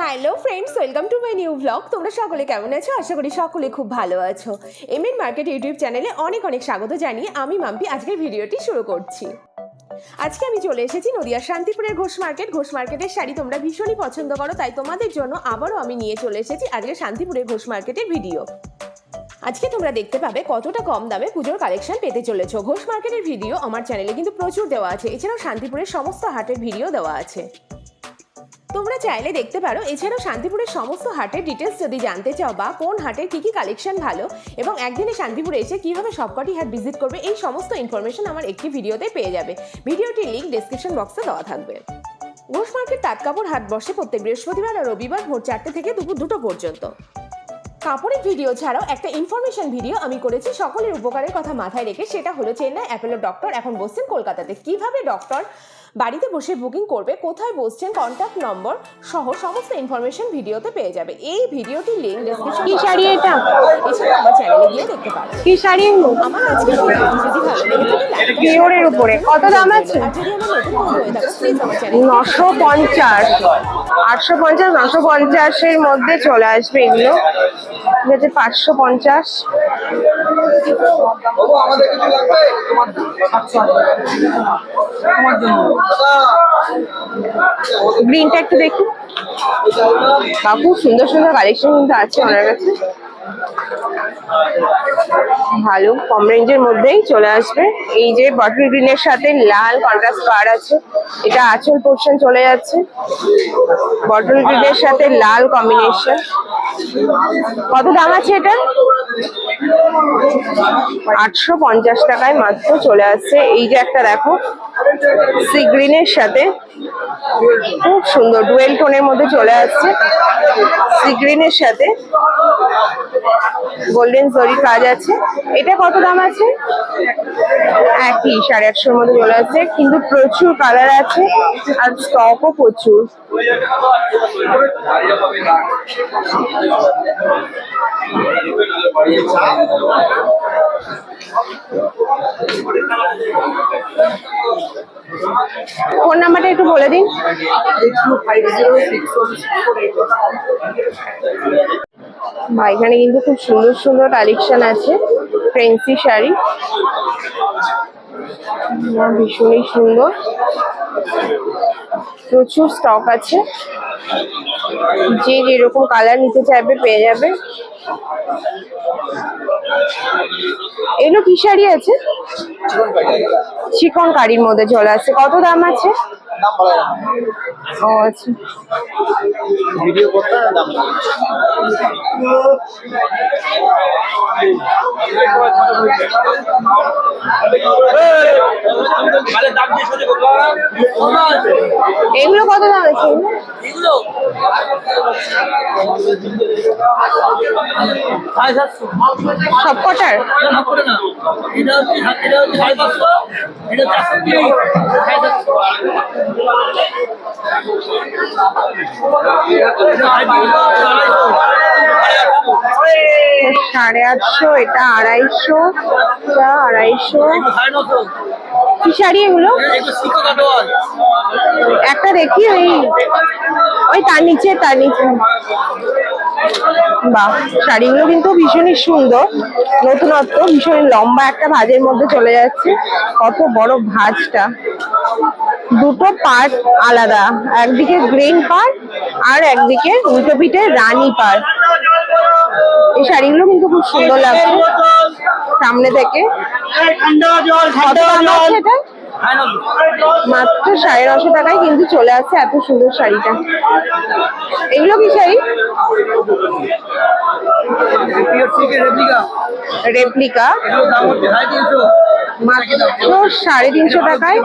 Hello friends welcome to my new blog তোমরা সকলে কেমন আছো? আশা করি সকলে খুব ভালো আছো। এম এন মার্কেট ইউটিউব চ্যানেলে অনেক অনেক স্বাগত জানিয়ে আমি মাম্পি আজকের ভিডিওটি শুরু করছি। আজকে আমি চলে এসেছি নদিয়ার শান্তিপুরের ঘোষ মার্কেট ঘোষ মার্কেটের শাড়ি তোমরা ভীষণই পছন্দ করো, তাই তোমাদের জন্য আবারও আমি নিয়ে চলে এসেছি আজকে শান্তিপুরের ঘোষ মার্কেটের ভিডিও আজকে তোমরা দেখতে পাবে কতটা কম দামে পুজোর কালেকশন পেতে চলেছো। ঘোষ মার্কেটের ভিডিও আমার চ্যানেলে কিন্তু প্রচুর দেওয়া আছে। এছাড়াও শান্তিপুরের সমস্ত হাটের ভিডিও দেওয়া আছে। তোমরা চাইলে দেখতে পারো, এছাড়াও শান্তিপুরের সমস্ত হাটের ডিটেলস যদি জানতে চাও বা কোন হাটের কী কী কালেকশন ভালো এবং একদিনে শান্তিপুরে এসে কীভাবে সবকটি হাট ভিজিট করবে, এই সমস্ত ইনফরমেশন আমার একটি ভিডিওতে পেয়ে যাবে। ভিডিওটির লিঙ্ক ডিসক্রিপশন বক্সে দেওয়া থাকবে। ঘোষ মার্কেট তাঁতকাপড় হাট বসে প্রত্যেক বৃহস্পতিবার আর রবিবার ভোর চারটে থেকে দুপুর দুটো পর্যন্ত। কাপড়ের ভিডিও ছাড়াও একটা ইনফরমেশন ভিডিও আমি করেছি সকলের উপকারের কথা মাথায় রেখে। সেটা হলো চেন্নাই অ্যাপেলো ডক্টর এখন বসছেন কলকাতাতে। কীভাবে ডক্টর বাড়িতে বসে বুকিং করবে কোথায় বসছেন কন্ট্যাক্ট নম্বর সহ সমস্ত ইনফরমেশন ভিডিওতে পেয়ে যাবে। এই ভিডিওটির লিঙ্ক ডেসক্রিপশন কি শাড়ি এটা? এছাড়া আমার চ্যানেলে গিয়ে দেখতে পারো। কি শাড়ি? আমার আজকে ভিডিওটি যদি ভালো লেগে like পিওরের উপরে। কত দাম আছে? আর যদি আমার নতুন বন্ধু হয়ে থাকো প্লিজ আমার চ্যানেল নশো পঞ্চাশ। আটশো পঞ্চাশ নশো পঞ্চাশের মধ্যে চলে আসবে এগুলো। আছে পাঁচশো পঞ্চাশ। গ্রিনটা একটু দেখি। কাকু সুন্দর সুন্দর কালেকশন কিন্তু আছে ওনার কাছে। ভালো কম রেঞ্জের মধ্যেই চলে আসবে। এই যে বটল গ্রিনের সাথে লাল কন্ট্রাস্ট পার আছে, এটা আচল পোর্শন চলে যাচ্ছে। বটল গ্রিনের সাথে লাল কম্বিনেশন কত দাম আছে এটা? আটশো পঞ্চাশ টাকায় মাত্র চলে আসছে। এই যে একটা দেখো সি গ্রিনের সাথে খুব সুন্দর ডুয়েল টোনের মধ্যে চলে আসছে। সি গ্রিনের সাথে গোল্ডেন জরি কাজ আছে। এটা কত দাম আছে? একই, সাড়ে আটশোর মধ্যে চলে আসছে। কিন্তু প্রচুর কালার আছে আর স্টকও প্রচুর। ফোন নাম্বারটা একটু বলে দিন। বা এখানে কিন্তু খুব সুন্দর সুন্দর কালেকশন আছে। ফ্রেন্সি শাড়ি। ভীষণই সুন্দর। প্রচুর স্টক আছে। যে যেরকম কালার নিতে চাইবে পেয়ে যাবে। এগুলো কি শাড়ি আছে। চিকন কারির মধ্যে চলে আছে কত দাম আছে? দাম বলা ও আচ্ছা। ভিডিও করতে দাম। এগুলো কত দাম আছে? এগুলো? সব কটার? না করে না এটা হচ্ছে এটা হচ্ছে সাড়ে পাঁচশো এটা চারশো সাড়ে আটশো এটা আড়াইশো আড়াইশো। কি শাড়ি এগুলো? একটু দেখি ওই ওই তার নিচে তার নিচে। বাহ শাড়িগুলো কিন্তু ভীষণই সুন্দর নতুনত্ব ভীষণ লম্বা একটা ভাজের মধ্যে চলে যাচ্ছে। কত বড় ভাজটা। দুটো পার্ট আলাদা একদিকে গ্রিন পার্ট আর একদিকে উল্টো পিঠে রানী পার্ট। এই শাড়িগুলো কিন্তু খুব সুন্দর লাগছে। সামনে থেকে। কত দাম আছে এটা? মাত্র সাড়ে নশো টাকায় কিন্তু চলে আসছে এত সুন্দর শাড়িটা। এগুলো কি শাড়ি? রেপ্লিকা। মাত্র সাড়ে তিনশো টাকায়।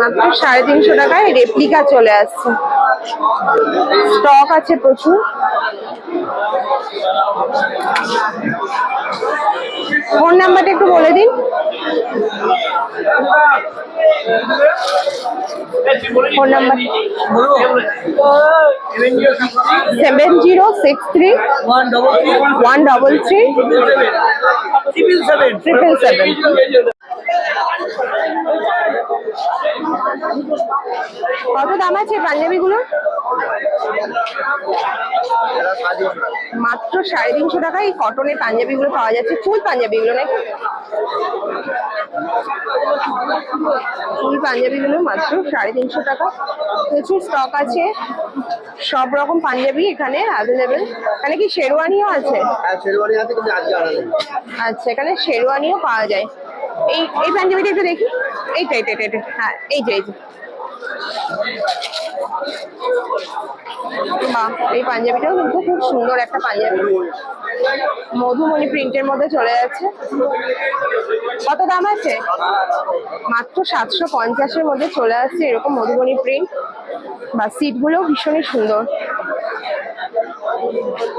মাত্র সাড়ে তিনশো টাকায় রেপ্লিকা চলে আসছে। স্টক আছে প্রচুর। ফোন নাম্বারটা একটু বলে দিন। Phone number seven zero six three one double three one double three triple seven triple seven. কত দাম আছে পাঞ্জাবি গুলো মাত্র সাড়ে তিনশো টাকা। এই কটনের পাঞ্জাবি গুলো পাওয়া যাচ্ছে ফুল পাঞ্জাবি গুলো নাকি? ফুল পাঞ্জাবি গুলো মাত্র সাড়ে তিনশো টাকা। প্রচুর স্টক আছে। সব রকম পাঞ্জাবি এখানে অ্যাভেলেবেল এখানে কি শেরওয়ানিও আছে? হ্যাঁ আচ্ছা এখানে শেরওয়ানিও পাওয়া যায়। এই এই পাঞ্জাবিটা একটু দেখি। এইটা এটা এটা হ্যাঁ এই যে এই যে। এই পাঞ্জাবিটাও কিন্তু খুব সুন্দর একটা পাঞ্জাবি। মধুমণি প্রিন্টের মধ্যে চলে যাচ্ছে। কত দাম আছে? মাত্র সাতশো পঞ্চাশের মধ্যে চলে আসছে এরকম মধুবনী প্রিন্ট। বা সিটগুলো ভীষণই সুন্দর।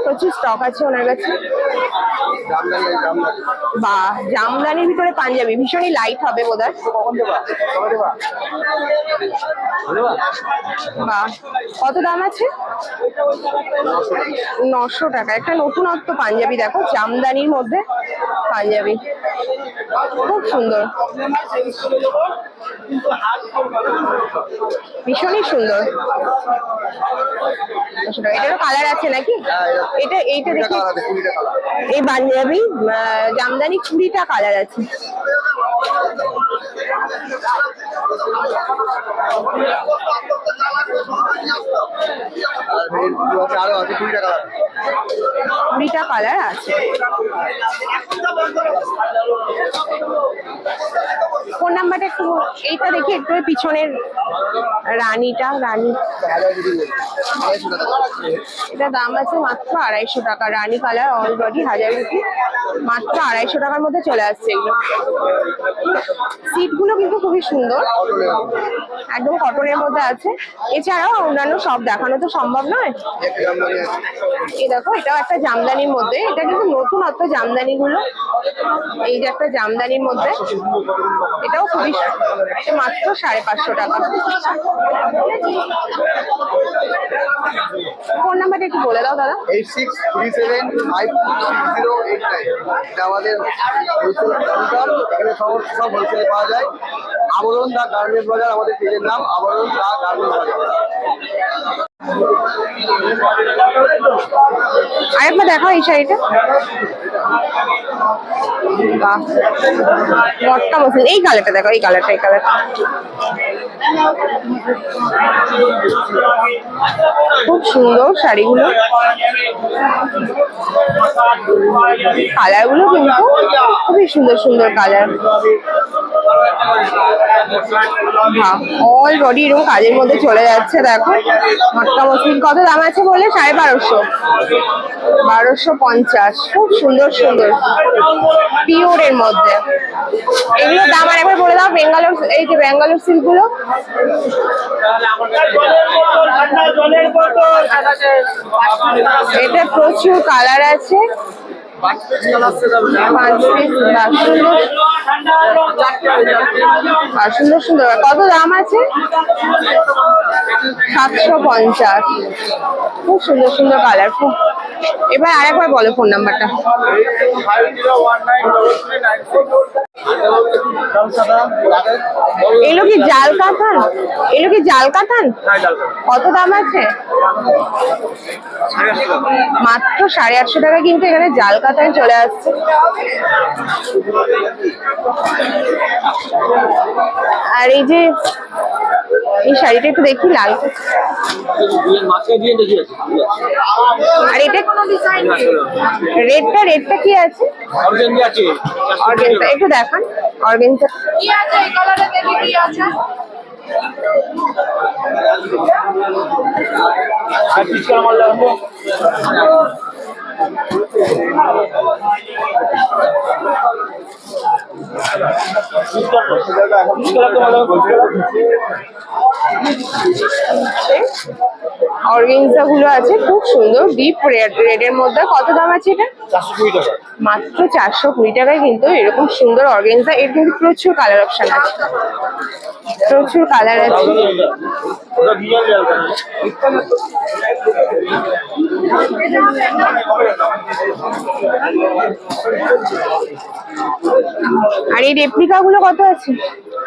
প্রচুর স্টক আছে ওনার কাছে। বা জামদানির ভিতরে পাঞ্জাবি ভীষণই লাইট হবে বোধ হয় বা কত দাম আছে? নশো টাকা একটা নতুনত্ব পাঞ্জাবি দেখো জামদানির মধ্যে পাঞ্জাবি। খুব সুন্দর। ভীষণই সুন্দর। এটারও কালার আছে নাকি? এটা এইটা দেখি এই পাঞ্জাবি জামদানি কুড়িটা কালার আছে। কুড়িটা কালার আছে। ফোন নাম্বারটা একটু, এইটা দেখি একটু পিছনের রানীটা, রানী। এটা দাম আছে মাত্র আড়াইশো টাকা, রানী কালার অল বডি হাজার রুপি। মাত্র আড়াইশো টাকার মধ্যে চলে আসছে এগুলো। সিটগুলো কিন্তু খুবই সুন্দর। একদম কটনের মধ্যে আছে। এছাড়াও অন্যান্য সব দেখানো তো সম্ভব নয়। এই দেখো, এটাও একটা জামদানির মধ্যে। এটা কিন্তু নতুনত্ব জামদানি গুলো এই যে একটা জামদানির মধ্যে। এটাও খুবই মাত্র সাড়ে পাঁচশো টাকা। ফোন নাম্বারটা একটু বলে দাও দাদা। Eight six three seven five zero eight nine আমাদের হোলসেল এখানে সমস্ত সব হোলসেলে পাওয়া যায়। আবরণ দা গার্মেন্টস বাজার, আমাদের পেজের নাম আবরণ দা গার্মেন্টস বাজার। আরেকবার দেখাও এই শাড়িটা। মটকা মসলিন এই কালারটা দেখো, এই কালারটা এই কালারটা খুব সুন্দর শাড়িগুলো। কালারগুলো কিন্তু খুবই সুন্দর সুন্দর কালার। অল বডি এরকম কাজের মধ্যে চলে যাচ্ছে, দেখো। মটকা মসলিন কত দাম আছে বলে? সাড়ে বারোশো। বারোশো পঞ্চাশ। খুব সুন্দর সুন্দর। পিওরের মধ্যে। এগুলো দাম আর একবার বলে দাও বেঙ্গালোর এই যে ব্যাঙ্গালোর সিল্কগুলো এটা প্রচুর কালার আছে। সুন্দর সুন্দর। কত দাম আছে? সাতশো পঞ্চাশ। খুব সুন্দর সুন্দর কালার খুব এবার আরেকবার বলো ফোন নাম্বারটা এগুলো কি জাল কাতান এগুলো কি জাল কাতান কত দাম আছে? মাত্র সাড়ে আটশো টাকা কিন্তু এখানে জাল কাতান চলে আসছে। আর এই যে এই শাড়িটা একটু দেখি লাল। আর এটা কোনো ডিজাইন রেডটা রেডটা কি আছে? অর্গেনজা একটু দেখান। অর্গেনজা। কি আছে? এই কালারে দেখি কি আছে। অর্গেনজা আছে, খুব সুন্দর। ডিপ রেড রেডের মধ্যে কত দাম আছে এটা? মাত্র চারশো কুড়ি টাকায় কিন্তু এরকম সুন্দর অর্গেনজা। এর কিন্তু প্রচুর কালার অপশন আছে। প্রচুর কালার আছে। আর এই রেপ্লিকা গুলো কত আছে?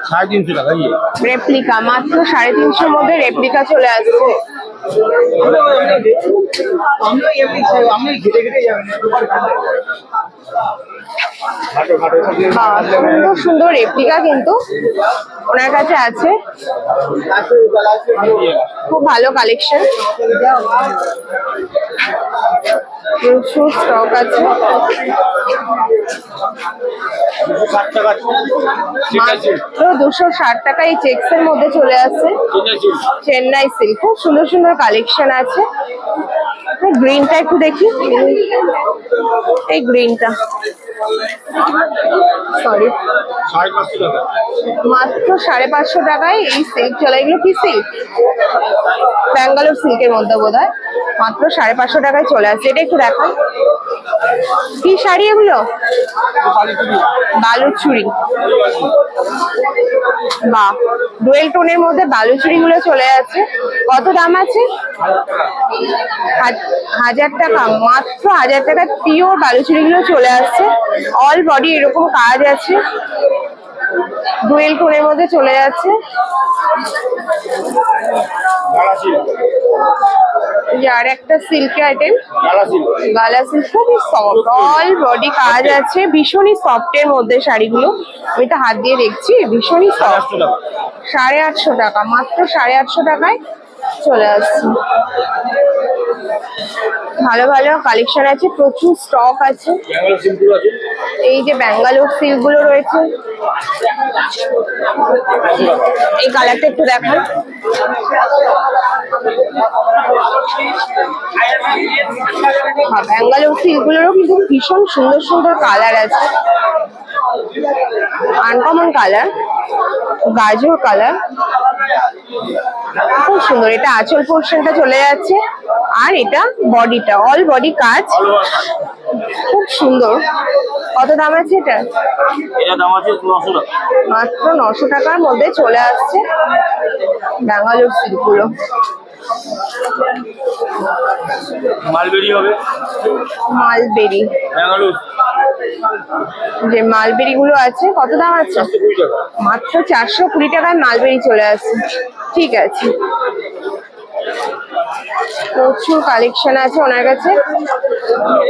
সাড়ে তিনশো টাকা ইয়ে। রেপ্লিকা মাত্র সাড়ে তিনশোর মধ্যে রেপ্লিকা চলে আসবে সুন্দর সুন্দর রেপ্লিকা কিন্তু ওনার কাছে আছে। খুব ভালো কালেকশন প্রচুর স্টক আছে। মাত্র দুশো ষাট টাকা এই চেক্স এর মধ্যে চলে আসছে। চেন্নাই সিল্ক খুব সুন্দর সুন্দর কালেকশন আছে। গ্রিনটা একটু দেখি। এই গ্রিনটা সরি মাত্র সাড়ে পাঁচশো টাকায় এই সিল্ক চলে। এগুলো কি সিল্ক ব্যাঙ্গালোর সিল্কের মধ্যে বোধ মাত্র সাড়ে পাঁচশো টাকায় চলে আসছে। এটা একটু দেখান কি শাড়ি এগুলো? বালুচুরি বা ডুয়েল টোনের মধ্যে বালুচুরি গুলো চলে যাচ্ছে। কত দাম আছে? হাজ- হাজার টাকা, মাত্র হাজার টাকা পিওর বালুচুরি গুলো চলে আসছে। অল বডি এরকম কাজ আছে। ডুয়েল টোনের মধ্যে চলে যাচ্ছে। আর একটা সিল্কের আইটেম গালা সিল্ক খুবই সফট অল বডি কাজ আছে ভীষণই সফটের মধ্যে শাড়িগুলো। আমি তো হাত দিয়ে দেখছি ভীষণই সফট সাড়ে আটশো টাকা মাত্র সাড়ে আটশো টাকায়। চলে আসছে। ভালো ভালো কালেকশন আছে, প্রচুর স্টক আছে। এই যে ব্যাঙ্গালোর সিল্কগুলো রয়েছে। এই কালারটা একটু দেখান। ব্যাঙ্গালোর সিল্ক গুলোরও কিন্তু ভীষণ সুন্দর সুন্দর কালার আছে। আনকমন কালার গাজর কালার খুব সুন্দর এটা আঁচল পোর্শনটা চলে যাচ্ছে আর এটা বডিটা অল বডি কাজ। খুব সুন্দর। কত দাম আছে এটা? এটা দাম আছে নশো টাকা। মাত্র নশো টাকার মধ্যে চলে আসছে ব্যাঙ্গালোর সিল্কগুলো। মালবেরি হবে। মালবেরি। ব্যাঙ্গালোর। যে মালবেরি গুলো আছে কত দাম আছে? মাত্র চারশো কুড়ি টাকায় মালবেরি চলে আসছে। ঠিক আছে। প্রচুর কালেকশন আছে ওনার কাছে।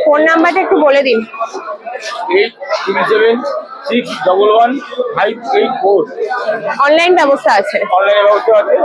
ফোন নাম্বারটা একটু বলে দিন। অনলাইন ব্যবস্থা আছে। অনলাইনে ব্যবস্থা আছে।